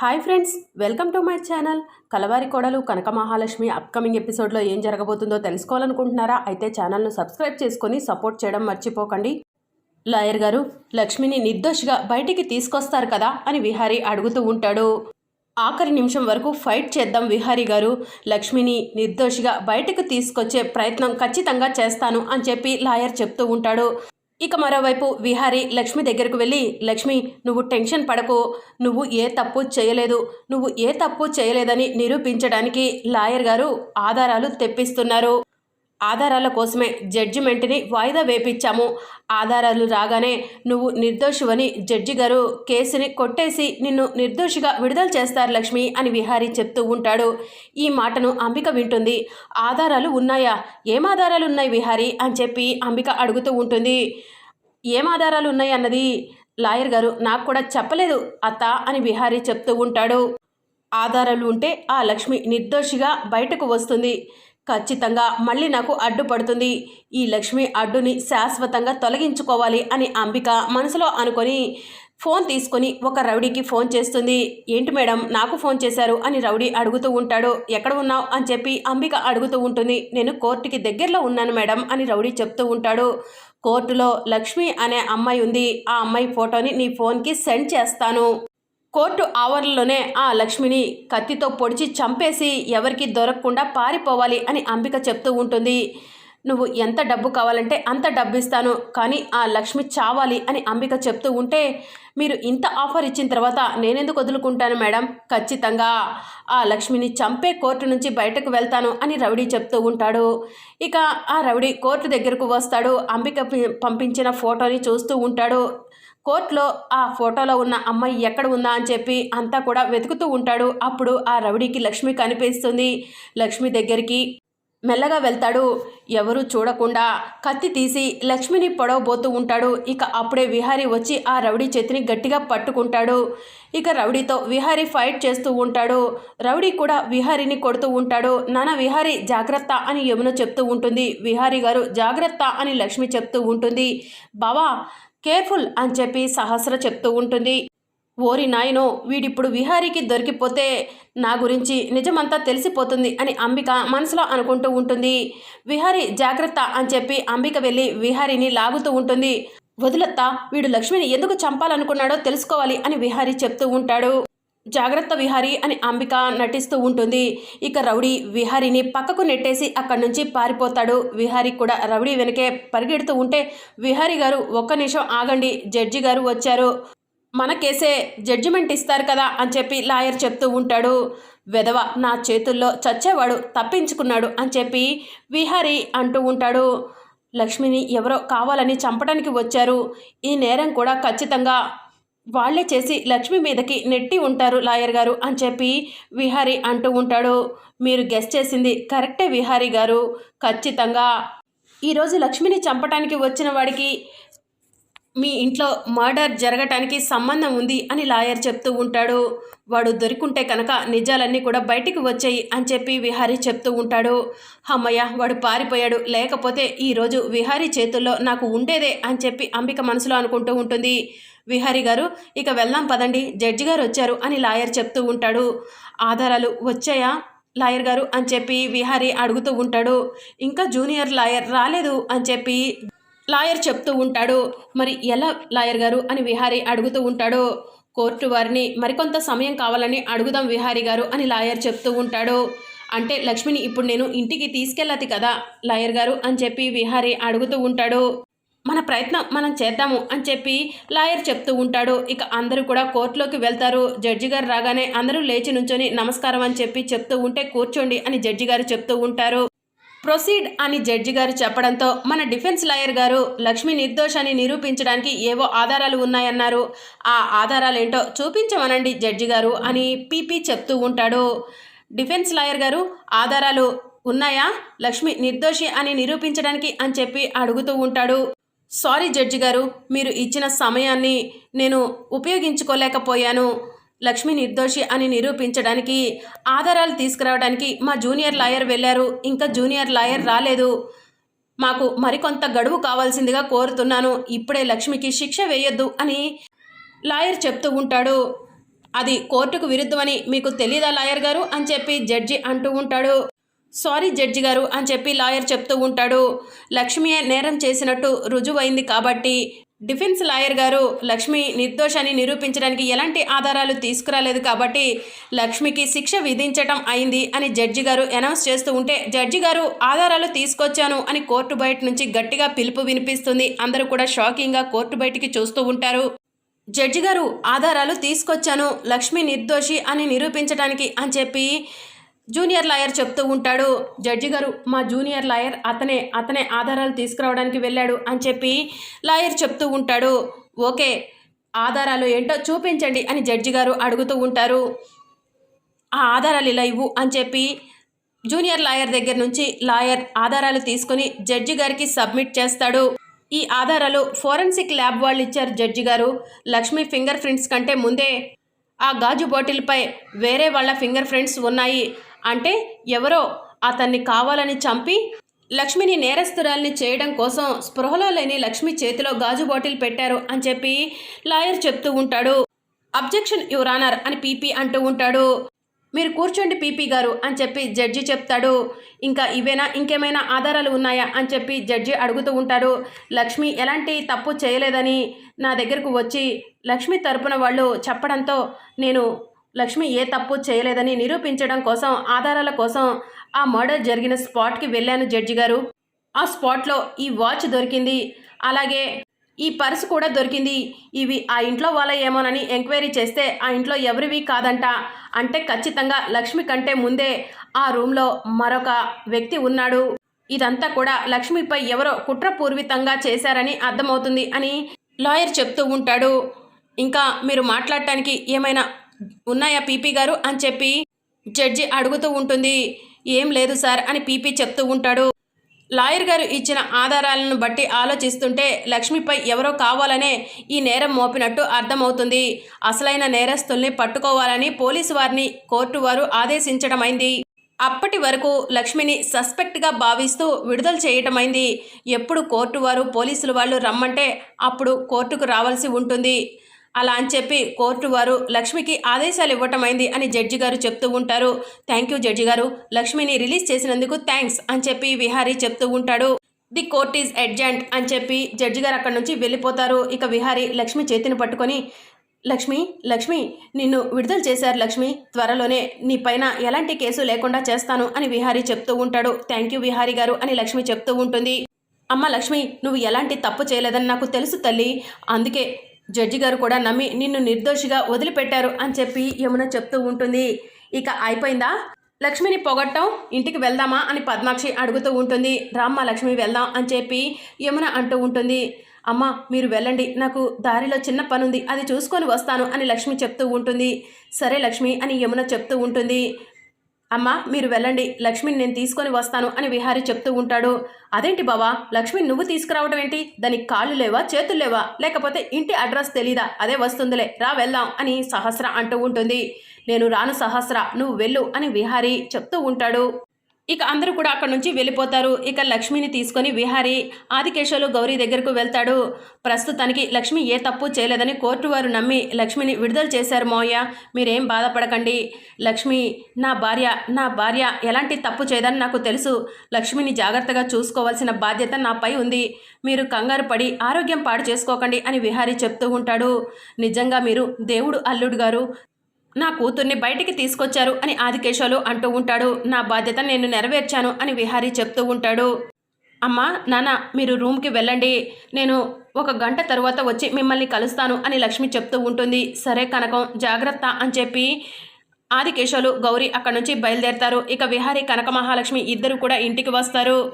Hi friends welcome to my channel. Kalavari Kodalu Kanaka Mahalakshmi upcoming ఎపిసోడ్లో ఏం జరగబోతుందో తెలుసుకోవాలనుకుంటున్నారా? అయితే ఛానల్ను సబ్స్క్రైబ్ చేసుకొని సపోర్ట్ చేయడం మర్చిపోకండి. లాయర్ గారు లక్ష్మిని నిర్దోషిగా బయటికి తీసుకొస్తారు కదా అని విహారీ అడుగుతూ ఉంటాడు. ఆఖరి నిమిషం వరకు ఫైట్ చేద్దాం విహారీ గారు. లక్ష్మిని నిర్దోషిగా బయటకు తీసుకొచ్చే ప్రయత్నం ఖచ్చితంగా చేస్తాను అని చెప్పి లాయర్ చెప్తూ ఉంటాడు. ఇక మరోవైపు విహారీ లక్ష్మి దగ్గరకు వెళ్ళి లక్ష్మి నువ్వు టెన్షన్ పడకు. నువ్వు ఏ తప్పు చేయలేదు. నువ్వు ఏ తప్పు చేయలేదని నిరూపించడానికి లాయర్ గారు ఆధారాలు తెప్పిస్తున్నారు. ఆధారాల కోసమే జడ్జిమెంట్ని వాయిదా వేపించాము. ఆధారాలు రాగానే నువ్వు నిర్దోషివని జడ్జి గారు కేసుని కొట్టేసి నిన్ను నిర్దోషిగా విడుదల చేస్తారు లక్ష్మి అని విహారీ చెప్తూ ఉంటాడు. ఈ మాటను అంబిక వింటుంది. ఆధారాలు ఉన్నాయా? ఏం ఆధారాలు ఉన్నాయి విహారీ? అని చెప్పి అంబిక అడుగుతూ ఉంటుంది. ఏం ఆధారాలు ఉన్నాయి అన్నది? లాయర్ గారు నాకు కూడా చెప్పలేదు అత్త అని విహారీ చెప్తూ ఉంటాడు. ఆధారాలు ఉంటే ఆ లక్ష్మి నిర్దోషిగా బయటకు వస్తుంది. ఖచ్చితంగా మళ్ళీ నాకు అడ్డుపడుతుంది ఈ లక్ష్మి అడ్డుని శాశ్వతంగా తొలగించుకోవాలి అని అంబిక మనసులో అనుకొని ఫోన్ తీసుకొని ఒక రౌడీకి ఫోన్ చేస్తుంది. ఏంటి మేడం నాకు ఫోన్ చేశారు అని రౌడీ అడుగుతూ ఉంటాడు. ఎక్కడ ఉన్నావు అని చెప్పి అంబిక అడుగుతూ ఉంటుంది. నేను కోర్టుకి దగ్గరలో ఉన్నాను మేడం అని రౌడీ చెప్తూ ఉంటాడు. కోర్టులో లక్ష్మి అనే అమ్మాయి ఉంది. ఆ అమ్మాయి ఫోటోని నీ ఫోన్కి సెండ్ చేస్తాను. కోర్టు ఆవరణలోనే ఆ లక్ష్మిని కత్తితో పొడిచి చంపేసి ఎవరికి దొరకకుండా పారిపోవాలి అని అంబిక చెప్తూ ఉంటుంది. నువ్వు ఎంత డబ్బు కావాలంటే అంత డబ్బు ఇస్తాను కానీ ఆ లక్ష్మి చావాలి అని అంబిక చెప్తూ ఉంటే మీరు ఇంత ఆఫర్ ఇచ్చిన తర్వాత నేనెందుకు వదులుకుంటాను మేడం? ఖచ్చితంగా. ఆ లక్ష్మిని చంపే కోర్టు నుంచి బయటకు వెళ్తాను అని రౌడీ చెప్తూ ఉంటాడు. ఇక ఆ రౌడీ కోర్టు దగ్గరకు వస్తాడు. అంబిక పంపించిన ఫోటోని చూస్తూ ఉంటాడు. కోర్టులో ఆ ఫోటోలో ఉన్న అమ్మాయి ఎక్కడ ఉందా అని చెప్పి అంతా కూడా వెతుకుతూ ఉంటాడు. అప్పుడు ఆ రౌడీకి లక్ష్మి కనిపిస్తుంది. లక్ష్మి దగ్గరికి మెల్లగా వెళ్తాడు. ఎవరు చూడకుండా కత్తి తీసి లక్ష్మిని పొడవబోతూ ఉంటాడు. ఇక అప్పుడే విహారీ వచ్చి ఆ రౌడీ చేతిని గట్టిగా పట్టుకుంటాడు. ఇక రౌడీతో విహారీ ఫైట్ చేస్తూ ఉంటాడు. రౌడీ కూడా విహారీని కొడుతూ ఉంటాడు. నాన్న విహారీ జాగ్రత్త అని యమున చెప్తూ ఉంటుంది. విహారీ గారు జాగ్రత్త అని లక్ష్మి చెప్తూ ఉంటుంది. బావా కేర్ఫుల్ అని చెప్పి సహస్ర చెప్తూ ఉంటుంది. ఓరి నాయనో వీడిప్పుడు విహారీకి దొరికిపోతే నా గురించి నిజమంతా తెలిసిపోతుంది అని అంబిక మనసులో అనుకుంటూ ఉంటుంది. విహారీ జాగ్రత్త అని చెప్పి అంబిక వెళ్ళి విహారీని లాగుతూ ఉంటుంది. వదులత్త వీడు లక్ష్మిని ఎందుకు చంపాలనుకున్నాడో తెలుసుకోవాలి అని విహారీ చెప్తూ ఉంటాడు. జాగ్రత్త విహారీ అని అంబిక నటిస్తూ ఉంటుంది. ఇక రౌడీ విహారీని పక్కకు నెట్టేసి అక్కడి నుంచి పారిపోతాడు. విహారీ కూడా రౌడీ వెనకే పరిగెడుతూ ఉంటే విహారీ గారు ఒక్క నిమిషం ఆగండి జడ్జి గారు వచ్చారు. మన కేసే జడ్జిమెంట్ ఇస్తారు కదా అని చెప్పి లాయర్ చెప్తూ ఉంటాడు. వెధవ నా చేతుల్లో చచ్చేవాడు తప్పించుకున్నాడు అని చెప్పి విహారీ అంటూ ఉంటాడు. లక్ష్మిని ఎవరో కావాలని చంపడానికి వచ్చారు. ఈ నేరం కూడా ఖచ్చితంగా వాళ్ళే చేసి లక్ష్మి మీదకి నెట్టి ఉంటారు లాయర్ గారు అని చెప్పి విహారీ అంటూ ఉంటాడు. మీరు గెస్ట్ చేసింది కరెక్టే విహారీ గారు. ఖచ్చితంగా. ఈరోజు లక్ష్మిని చంపటానికి వచ్చిన వాడికి మీ ఇంట్లో మర్డర్ జరగటానికి సంబంధం ఉంది అని లాయర్ చెప్తూ ఉంటాడు. వాడు దొరికుంటే కనుక నిజాలన్నీ కూడా బయటికి వచ్చాయి అని చెప్పి విహారీ చెప్తూ ఉంటాడు. అమ్మయ్య వాడు పారిపోయాడు. లేకపోతే ఈరోజు విహారీ చేతుల్లో నాకు ఉండేదే అని చెప్పి అంబిక మనసులో అనుకుంటూ ఉంటుంది. విహారీ గారు ఇక వెళ్దాం పదండి. జడ్జి గారు వచ్చారు అని లాయర్ చెప్తూ ఉంటాడు. ఆధారాలు వచ్చాయా? లాయర్ గారు అని చెప్పి విహారీ అడుగుతూ ఉంటాడు. ఇంకా జూనియర్ లాయర్ రాలేదు అని చెప్పి లాయర్ చెప్తూ ఉంటాడు. మరి ఎలా లాయర్ గారు? అని విహారీ అడుగుతూ ఉంటాడు. కోర్టు వారిని మరికొంత సమయం కావాలని అడుగుదాం విహారీ గారు అని లాయర్ చెప్తూ ఉంటాడు. అంటే లక్ష్మిని ఇప్పుడు నేను ఇంటికి తీసుకెళ్ళదు కదా లాయర్ గారు అని చెప్పి విహారీ అడుగుతూ ఉంటాడు. మన ప్రయత్నం మనం చేద్దాము అని చెప్పి లాయర్ చెప్తూ ఉంటాడు. ఇక అందరూ కూడా కోర్టులోకి వెళ్తారు. జడ్జి గారు రాగానే అందరూ లేచి నుంచొని నమస్కారం అని చెప్పి చెప్తూ ఉంటే కూర్చోండి అని జడ్జి గారు చెప్తూ ఉంటారు. ప్రొసీడ్ అని జడ్జి గారు చెప్పడంతో మన డిఫెన్స్ లాయర్ గారు లక్ష్మి నిర్దోషాన్ని నిరూపించడానికి ఏవో ఆధారాలు ఉన్నాయన్నారు. ఆ ఆధారాలు ఏంటో చూపించమనండి జడ్జి గారు అని పీపీ చెప్తూ ఉంటాడు. డిఫెన్స్ లాయర్ గారు ఆధారాలు ఉన్నాయా? లక్ష్మి నిర్దోషి అని నిరూపించడానికి అని చెప్పి అడుగుతూ ఉంటాడు. సారీ జడ్జి గారు మీరు ఇచ్చిన సమయాన్ని నేను ఉపయోగించుకోలేకపోయాను. లక్ష్మి నిర్దోషి అని నిరూపించడానికి ఆధారాలు తీసుకురావడానికి మా జూనియర్ లాయర్ వెళ్ళారు. ఇంకా జూనియర్ లాయర్ రాలేదు. మాకు మరికొంత గడువు కావాల్సిందిగా కోరుతున్నాను. ఇప్పుడే లక్ష్మికి శిక్ష వేయొద్దు అని లాయర్ చెప్తూ ఉంటాడు. అది కోర్టుకు విరుద్ధమని మీకు తెలీదా లాయర్ గారు? అని చెప్పి జడ్జి అంటూ ఉంటాడు. సారీ జడ్జి గారు అని చెప్పి లాయర్ చెప్తూ ఉంటాడు. లక్ష్మియే నేరం చేసినట్టు రుజువైంది కాబట్టి డిఫెన్స్ లాయర్ గారు లక్ష్మి నిర్దోషాన్ని నిరూపించడానికి ఎలాంటి ఆధారాలు తీసుకురాలేదు కాబట్టి లక్ష్మికి శిక్ష విధించటం అయింది అని జడ్జి గారు అనౌన్స్ చేస్తూ ఉంటే జడ్జి గారు ఆధారాలు తీసుకొచ్చాను అని కోర్టు బయట నుంచి గట్టిగా పిలుపు వినిపిస్తుంది. అందరూ కూడా షాకింగ్గా కోర్టు బయటికి చూస్తూ ఉంటారు. జడ్జి గారు ఆధారాలు తీసుకొచ్చాను లక్ష్మి నిర్దోషి అని నిరూపించడానికి అని చెప్పి జూనియర్ లాయర్ చెప్తూ ఉంటాడు జడ్జి గారు మా జూనియర్ లాయర్ అతనే అతనే ఆధారాలు తీసుకురావడానికి వెళ్ళాడు అని చెప్పి లాయర్ చెప్తూ ఉంటాడు. ఓకే ఆధారాలు ఏంటో చూపించండి అని జడ్జి గారు అడుగుతూ ఉంటారు. ఆ ఆధారాలు ఇలా ఇవ్వు అని చెప్పి జూనియర్ లాయర్ దగ్గర నుంచి లాయర్ ఆధారాలు తీసుకుని జడ్జి గారికి సబ్మిట్ చేస్తాడు. ఈ ఆధారాలు ఫోరెన్సిక్ ల్యాబ్ వాళ్ళు ఇచ్చారు జడ్జి గారు. లక్ష్మి ఫింగర్ ప్రింట్స్ కంటే ముందే ఆ గాజు బాటిల్పై వేరే వాళ్ళ ఫింగర్ ప్రింట్స్ ఉన్నాయి. అంటే ఎవరో అతన్ని కావాలని చంపి లక్ష్మిని నేరస్తురాల్ని చేయడం కోసం స్పృహలో లేని లక్ష్మి చేతిలో గాజు బాటిల్ పెట్టారు అని చెప్పి లాయర్ చెప్తూ ఉంటాడు. అబ్జెక్షన్ యువరానర్ అని పీపీ అంటూ ఉంటాడు. మీరు కూర్చోండి పీపీ గారు అని చెప్పి జడ్జి చెప్తాడు. ఇంకా ఇవేనా? ఇంకేమైనా ఆధారాలు ఉన్నాయా? అని చెప్పి జడ్జి అడుగుతూ ఉంటాడు. లక్ష్మి ఎలాంటి తప్పు చేయలేదని నా దగ్గరకు వచ్చి లక్ష్మి తరపున వాళ్ళు చెప్పడంతో నేను లక్ష్మి ఏ తప్పు చేయలేదని నిరూపించడం కోసం ఆధారాల కోసం ఆ మర్డర్ జరిగిన స్పాట్కి వెళ్ళాను జడ్జి గారు. ఆ స్పాట్లో ఈ వాచ్ దొరికింది. అలాగే ఈ పర్స్ కూడా దొరికింది. ఇవి ఆ ఇంట్లో వాళ్ళ ఏమోనని ఎంక్వైరీ చేస్తే ఆ ఇంట్లో ఎవరివి కాదంట. అంటే ఖచ్చితంగా లక్ష్మి కంటే ముందే ఆ రూమ్లో మరొక వ్యక్తి ఉన్నాడు. ఇదంతా కూడా లక్ష్మిపై ఎవరో కుట్రపూర్వితంగా చేశారని అర్థమవుతుంది అని లాయర్ చెప్తూ ఉంటాడు. ఇంకా మీరు మాట్లాడటానికి ఏమైనా ఉన్నాయా పీపీ గారు అని చెప్పి జడ్జి అడుగుతూ ఉంటుంది. ఏం లేదు సార్ అని పీపీ చెప్తూ ఉంటాడు. లాయర్ గారు ఇచ్చిన ఆధారాలను బట్టి ఆలోచిస్తుంటే లక్ష్మిపై ఎవరో కావాలనే ఈ నేరం మోపినట్టు అర్థమవుతుంది. అసలైన నేరస్తుల్ని పట్టుకోవాలని పోలీసు వారిని కోర్టు వారు ఆదేశించడమైంది. అప్పటి వరకు లక్ష్మిని సస్పెక్ట్గా భావిస్తూ విడుదల చేయటమైంది. ఎప్పుడు కోర్టు వారు పోలీసులు వాళ్ళు రమ్మంటే అప్పుడు కోర్టుకు రావాల్సి ఉంటుంది. అలా అని చెప్పి కోర్టు వారు లక్ష్మికి ఆదేశాలు ఇవ్వటమైంది అని జడ్జి గారు చెప్తూ ఉంటారు. థ్యాంక్ యూ జడ్జి గారు. లక్ష్మిని రిలీజ్ చేసినందుకు థ్యాంక్స్ అని చెప్పి విహారీ చెప్తూ ఉంటాడు. ది కోర్ట్ ఈజ్ ఎడ్జెంట్ అని చెప్పి జడ్జి గారు అక్కడి నుంచి వెళ్ళిపోతారు. ఇక విహారీ లక్ష్మి చేతిని పట్టుకొని లక్ష్మి లక్ష్మి నిన్ను విడుదల చేశారు లక్ష్మి. త్వరలోనే నీ పైన ఎలాంటి కేసు లేకుండా చేస్తాను అని విహారీ చెప్తూ ఉంటాడు. థ్యాంక్ యూ విహారీ గారు అని లక్ష్మి చెప్తూ ఉంటుంది. అమ్మ లక్ష్మి నువ్వు ఎలాంటి తప్పు చేయలేదని నాకు తెలుసు తల్లి. అందుకే జడ్జి గారు కూడా నమ్మి నిన్ను నిర్దోషిగా వదిలిపెట్టారు అని చెప్పి యమున చెప్తూ ఉంటుంది. ఇక అయిపోయిందా? లక్ష్మిని పొగట్టం ఇంటికి వెళ్దామా అని పద్మాక్షి అడుగుతూ ఉంటుంది. రామ్మ లక్ష్మి వెళ్దాం అని చెప్పి యమున అంటూ ఉంటుంది. అమ్మ మీరు వెళ్ళండి. నాకు దారిలో చిన్న పనుంది. అది చూసుకొని వస్తాను అని లక్ష్మి చెప్తూ ఉంటుంది. సరే లక్ష్మి అని యమున చెప్తూ ఉంటుంది. అమ్మా మీరు వెళ్ళండి. లక్ష్మిని నేను తీసుకొని వస్తాను అని విహారీ చెప్తూ ఉంటాడు. అదేంటి బావా? లక్ష్మిని నువ్వు తీసుకురావడం ఏంటి? దానికి కాళ్ళు లేవా? చేతులు లేవా? లేకపోతే ఇంటి అడ్రస్ తెలీదా? అదే వస్తుందిలే. రా వెళ్దాం అని సహస్ర అంటూ ఉంటుంది. నేను రాను సహస్ర నువ్వు వెళ్ళు అని విహారీ చెప్తూ ఉంటాడు. ఇక అందరూ కూడా అక్కడ నుంచి వెళ్ళిపోతారు. ఇక లక్ష్మిని తీసుకొని విహారి ఆదికేశవులు గౌరీ దగ్గరకు వెళ్తాడు. ప్రస్తుతానికి లక్ష్మి ఏ తప్పు చేయలేదని కోర్టు వారు నమ్మి లక్ష్మిని విడుదల చేశారు మోయ మీరేం బాధపడకండి. లక్ష్మి నా భార్య నా భార్య ఎలాంటి తప్పు చేయదని నాకు తెలుసు. లక్ష్మిని జాగ్రత్తగా చూసుకోవాల్సిన బాధ్యత నాపై ఉంది. మీరు కంగారు పడి ఆరోగ్యం పాడు చేసుకోకండి అని విహారీ చెప్తూ ఉంటాడు. నిజంగా మీరు దేవుడు అల్లుడు గారు. నా కూతుర్ని బయటికి తీసుకొచ్చారు అని ఆదికేశవులు అంటూ ఉంటాడు. నా బాధ్యత నేను నెరవేర్చాను అని విహారీ చెప్తూ ఉంటాడు. అమ్మా నాన్న మీరు రూమ్కి వెళ్ళండి. నేను ఒక గంట తరువాత వచ్చి మిమ్మల్ని కలుస్తాను అని లక్ష్మి చెప్తూ ఉంటుంది. సరే కనకం జాగ్రత్త అని చెప్పి ఆదికేశవులు గౌరీ అక్కడ నుంచి బయలుదేరతారు. ఇక విహారీ కనక మహాలక్ష్మి ఇద్దరు కూడా ఇంటికి వస్తారు.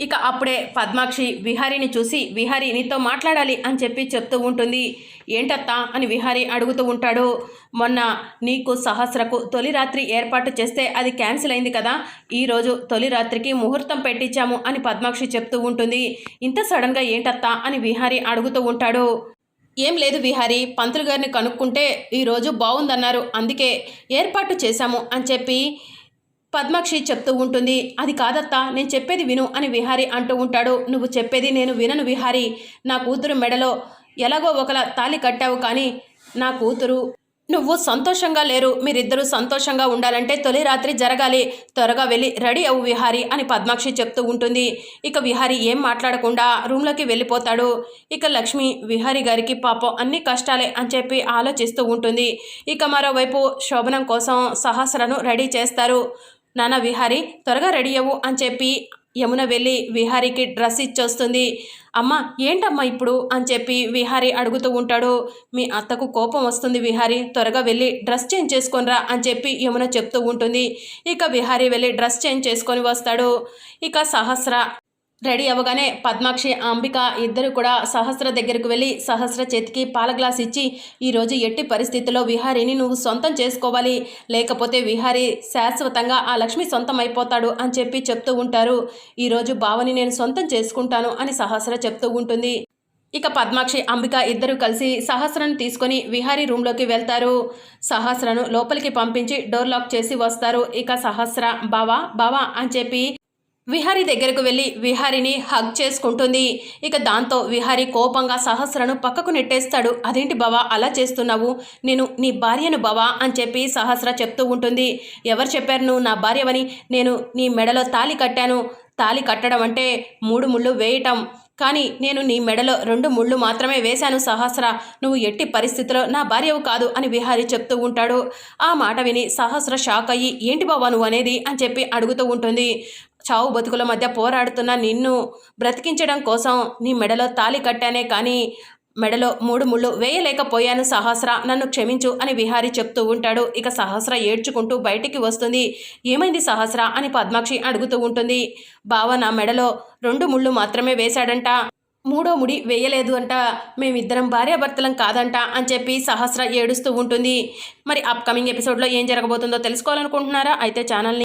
ఇక అప్పుడే పద్మాక్షి విహారీని చూసి విహారీ నీతో మాట్లాడాలి అని చెప్పి చెప్తూ ఉంటుంది. ఏంటత్తా? అని విహారీ అడుగుతూ ఉంటాడు. మొన్న నీకు సహస్రకు తొలి రాత్రి ఏర్పాటు చేస్తే అది క్యాన్సిల్ అయింది కదా. ఈరోజు తొలి రాత్రికి ముహూర్తం పెట్టించాము అని పద్మాక్షి చెప్తూ ఉంటుంది. ఇంత సడన్గా ఏంటత్తా? అని విహారీ అడుగుతూ ఉంటాడు. ఏం లేదు విహారీ పంతులు గారిని కనుక్కుంటే ఈరోజు బాగుందన్నారు అందుకే ఏర్పాటు చేశాము అని చెప్పి పద్మాక్షి చెప్తూ ఉంటుంది అది కాదత్తా నేను చెప్పేది విను అని విహారీ అంటూ ఉంటాడు. నువ్వు చెప్పేది నేను వినను విహారీ. నా కూతురు మెడలో ఎలాగో ఒకలా తాలి కట్టావు కానీ నా కూతురు నువ్వు సంతోషంగా లేరు. మీరిద్దరూ సంతోషంగా ఉండాలంటే తొలి రాత్రి జరగాలి. త్వరగా వెళ్ళి రెడీ అవు విహారి అని పద్మాక్షి చెప్తూ ఉంటుంది. ఇక విహారి ఏం మాట్లాడకుండా రూమ్లోకి వెళ్ళిపోతాడు. ఇక లక్ష్మి విహారి గారికి పాపం అన్ని కష్టాలే అని చెప్పి ఆలోచిస్తూ ఉంటుంది. ఇక మరోవైపు శోభనం కోసం సహస్రను రెడీ చేస్తారు. నాన్న విహారి త్వరగా రెడీ అవ్వు అని చెప్పి యమున వెళ్ళి విహారీకి డ్రెస్ ఇచ్చొస్తుంది. అమ్మ ఏంటమ్మా ఇప్పుడు? అని చెప్పి విహారి అడుగుతూ ఉంటాడు. మీ అత్తకు కోపం వస్తుంది విహారి త్వరగా వెళ్ళి డ్రెస్ చేంజ్ చేసుకొనిరా అని చెప్పి యమున చెప్తూ ఉంటుంది. ఇక విహారీ వెళ్ళి డ్రెస్ చేంజ్ చేసుకొని వస్తాడు. ఇక సహస్ర రెడీ అవ్వగానే పద్మాక్షి అంబిక ఇద్దరు కూడా సహస్ర దగ్గరకు వెళ్ళి సహస్ర చేతికి పాల గ్లాస్ ఇచ్చి ఈరోజు ఎట్టి పరిస్థితుల్లో విహారీని నువ్వు సొంతం చేసుకోవాలి? లేకపోతే విహారీ శాశ్వతంగా ఆ లక్ష్మి సొంతం అయిపోతాడు అని చెప్పి చెప్తూ ఉంటారు. ఈరోజు బావని నేను సొంతం చేసుకుంటాను అని సహస్ర చెప్తూ ఉంటుంది. ఇక పద్మాక్షి అంబిక ఇద్దరు కలిసి సహస్రను తీసుకొని విహారీ రూమ్లోకి వెళ్తారు. సహస్రను లోపలికి పంపించి డోర్ లాక్ చేసి వస్తారు. ఇక సహస్ర బావా బావా అని చెప్పి విహారీ దగ్గరకు వెళ్ళి విహారిని హగ్ చేసుకుంటుంది. ఇక దాంతో విహారీ కోపంగా సహస్రను పక్కకు నెట్టేస్తాడు. అదేంటి బావా? అలా చేస్తున్నావు? నేను నీ భార్యను బావా? అని చెప్పి సహస్ర చెప్తూ ఉంటుంది. ఎవరు చెప్పారు నువ్వు నా భార్యవని? నేను నీ మెడలో తాలి కట్టాను. తాలి కట్టడం అంటే మూడు ముళ్ళు వేయటం. కానీ నేను నీ మెడలో రెండు ముళ్ళు మాత్రమే వేశాను సహస్ర. నువ్వు ఎట్టి పరిస్థితిలో నా భార్యవు కాదు అని విహారీ చెప్తూ ఉంటాడు. ఆ మాట విని సహస్ర షాక్ అయ్యి ఏంటి బావా నువ్వు అనేది? అని చెప్పి అడుగుతూ ఉంటుంది. చావు బతుకుల మధ్య పోరాడుతున్న నిన్ను బ్రతికించడం కోసం నీ మెడలో తాలి కట్టానే కానీ మెడలో మూడు ముళ్ళు వేయలేకపోయాను సహస్ర. నన్ను క్షమించు అని విహారి చెప్తూ ఉంటాడు. ఇక సహస్ర ఏడ్చుకుంటూ బయటికి వస్తుంది. ఏమైంది సహస్ర అని పద్మాక్షి అడుగుతూ ఉంటుంది. బావ నా మెడలో రెండు ముళ్ళు మాత్రమే వేశాడంట. మూడో ముడి వేయలేదు అంట. మేమిద్దరం భార్యాభర్తలం కాదంట అని చెప్పి సహస్ర ఏడుస్తూ ఉంటుంది. మరి అప్కమింగ్ ఎపిసోడ్లో ఏం జరగబోతుందో తెలుసుకోవాలనుకుంటున్నారా? అయితే ఛానల్ని